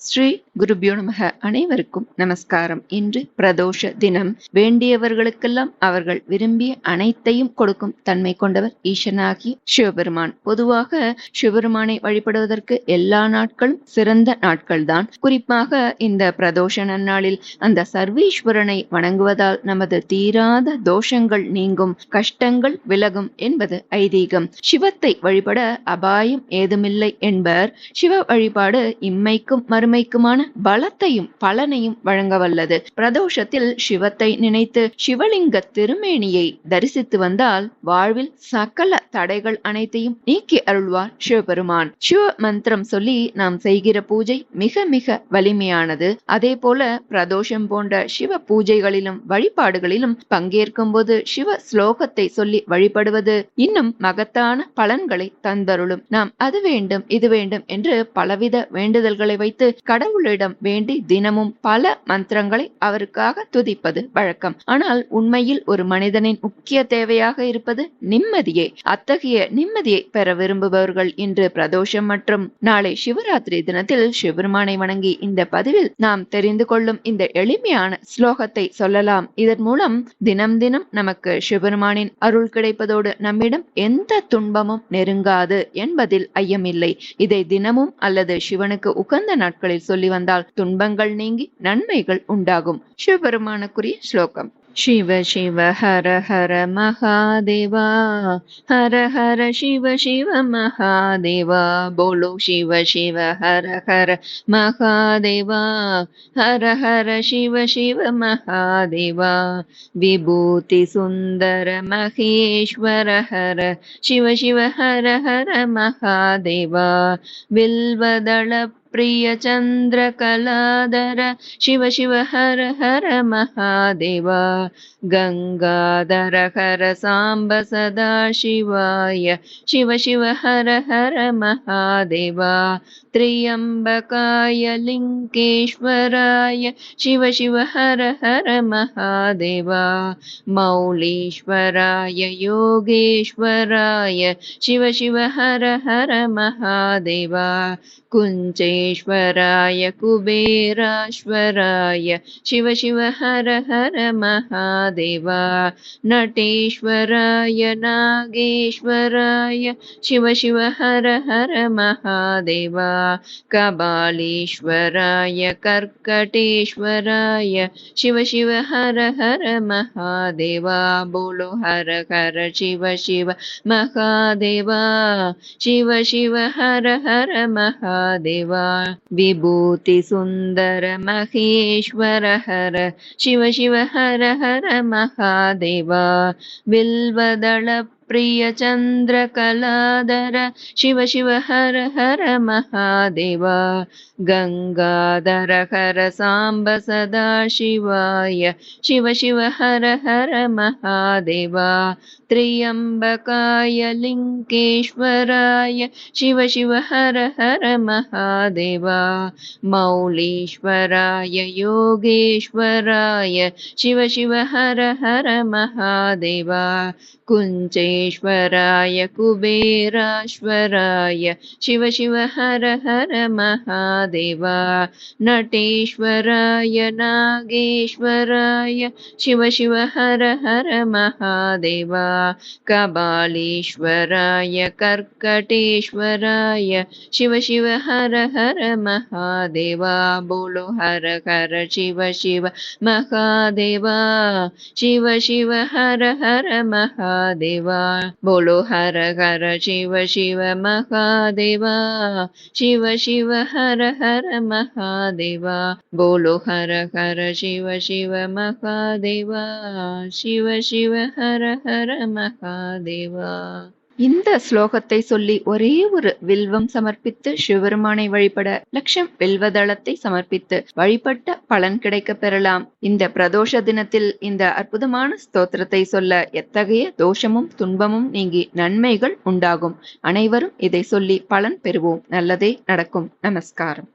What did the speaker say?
ஸ்ரீ குருபியோ நமக. அனைவருக்கும் நமஸ்காரம். இன்று பிரதோஷ தினம். வேண்டியவர்களுக்கெல்லாம் அவர்கள் விரும்பிய அனைத்தையும் கொடுக்கும் தன்மை கொண்டவர் ஈசனாகி சிவபெருமான். பொதுவாக சிவபெருமானை வழிபடுவதற்கு எல்லா நாட்களும் சிறந்த நாட்கள்தான். குறிப்பாக இந்த பிரதோஷ நன்னாளில் அந்த சர்வீஸ்வரனை வணங்குவதால் நமது தீராத தோஷங்கள் நீங்கும். கஷ்டங்கள் விலகும் என்பது ஐதீகம். சிவத்தை வழிபட அபாயம் ஏதுமில்லை என்பர். சிவ வழிபாடு இம்மைக்கும் பெருமைக்குமான பலத்தையும் பலனையும் வழங்க வல்லது. பிரதோஷத்தில் சிவத்தை நினைத்து சிவலிங்க திருமேனியை தரிசித்து வந்தால் வாழ்வில் சகல தடைகள் அனைத்தையும் நீக்கி அருள்வார் சிவபெருமான். சிவ மந்திரம் சொல்லி நாம் செய்கிற பூஜை மிக மிக வலிமையானது. அதே போல பிரதோஷம் போன்ற சிவ பூஜைகளிலும் வழிபாடுகளிலும் பங்கேற்கும் போது சிவ ஸ்லோகத்தை சொல்லி வழிபடுவது இன்னும் மகத்தான பலன்களை தந்தருளும். நாம் அது வேண்டும் இது வேண்டும் என்று பலவித வேண்டுதல்களை வைத்து கடவுளிடம் வேண்டி தினமும் பல மந்திரங்களை அவருக்காக துதிப்பது வழக்கம். ஆனால் உண்மையில் ஒரு மனிதனின் முக்கிய தேவையாக இருப்பது நிம்மதியே. அத்தகைய நிம்மதியை பெற விரும்புபவர்கள் இன்று பிரதோஷம் மற்றும் நாளை சிவராத்திரி தினத்தில் சிவபெருமானை வணங்கி இந்த பதிவில் நாம் தெரிந்து கொள்ளும் இந்த எளிமையான ஸ்லோகத்தை சொல்லலாம். இதன் மூலம் தினம் தினம் நமக்கு சிவபெருமானின் அருள் கிடைப்பதோடு நம்மிடம் எந்த துன்பமும் நெருங்காது என்பதில் ஐயமில்லை. இதை தினமும் அல்லது சிவனுக்கு உகந்த நாட்கள் நாட்களில் சொல்லி வந்தால் துன்பங்கள் நீங்கி நன்மைகள் உண்டாகும் சிவபெருமானுக்குரிய ஸ்லோகம் शिव शिव हर हर महादेवा हर हर शिव शिव महादेवा बोलो शिव शिव हर हर महादेवा हर हर शिव शिव महादेवा विभूति सुन्दर महेश्वर हर शिव शिव हर हर महादेवा बिल्वदळ प्रिय चन्द्रकलाधर शिव शिव हर हर महादेवा गङ्गाधर हर साम्ब सदा शिवाय शिव शिव हर हर महादेवा त्र्यम्बकाय लिङ्केश्वराय शिव शिव हर हर महादेवा, मौलीश्वराय, योगेश्वराय, शिव शिव हर हर महादेवा, कुञ्चेश्वराय, कुबेराश्वराय, शिव शिव हर हर महादेवा, नटेश्वराय, नागेश्वराय, शिव शिव हर हर महादेवा। कबालीश्वराय कर्कटेश्वराय, शिव शिव हर हर महादेवा, बोलो हर हर शिव शिव महादेवा, शिव शिव हर हर महादेवा, विभूति सुन्दर महेश्वर हर, शिव शिव हर हर महादेवा बिल्वदळ प्रिय चन्द्रकलाधर शिव शिव हर हर महादेवा गङ्गाधर हर साम्ब सदा शिवाय शिव शिव हर हर महादेवा त्र्यम्बकाय लिङ्केश्वराय शिव शिव हर हर महादेवा मौलीश्वराय योगेश्वराय शिव शिव हर हर महादेवा कुञ्चेश्वराय कुबेराश्वराय शिव शिव हर हर महादेवा नटेश्वराय नागेश्वराय, शिव शिव हर हर महादेवा कबालीश्वराय कर्कटेश्वराय, शिव शिव हर हर महादेवा, बोलो हर हर शिव शिव महादेवा, शिव शिव हर हर महादेवा, बोलो हर हर शिव शिव महादेवा, शिव शिव हर हर महादेवा बोलो हर हर शिव शिव महादेवा शिव शिव हर हर महादेवा। இந்த ஸ்லோகத்தை சொல்லி ஒரே ஒரு வில்வம் சமர்ப்பித்து சிவபெருமானை வழிபட லட்சம் வில்வதளத்தை சமர்ப்பித்து வழிபட்ட பலன் கிடைக்க பெறலாம். இந்த பிரதோஷ தினத்தில் இந்த அற்புதமான ஸ்தோத்திரத்தை சொல்ல எத்தகைய தோஷமும் துன்பமும் நீங்கி நன்மைகள் உண்டாகும். அனைவரும் இதை சொல்லி பலன் பெறுவோம். நல்லதே நடக்கும். நமஸ்காரம்.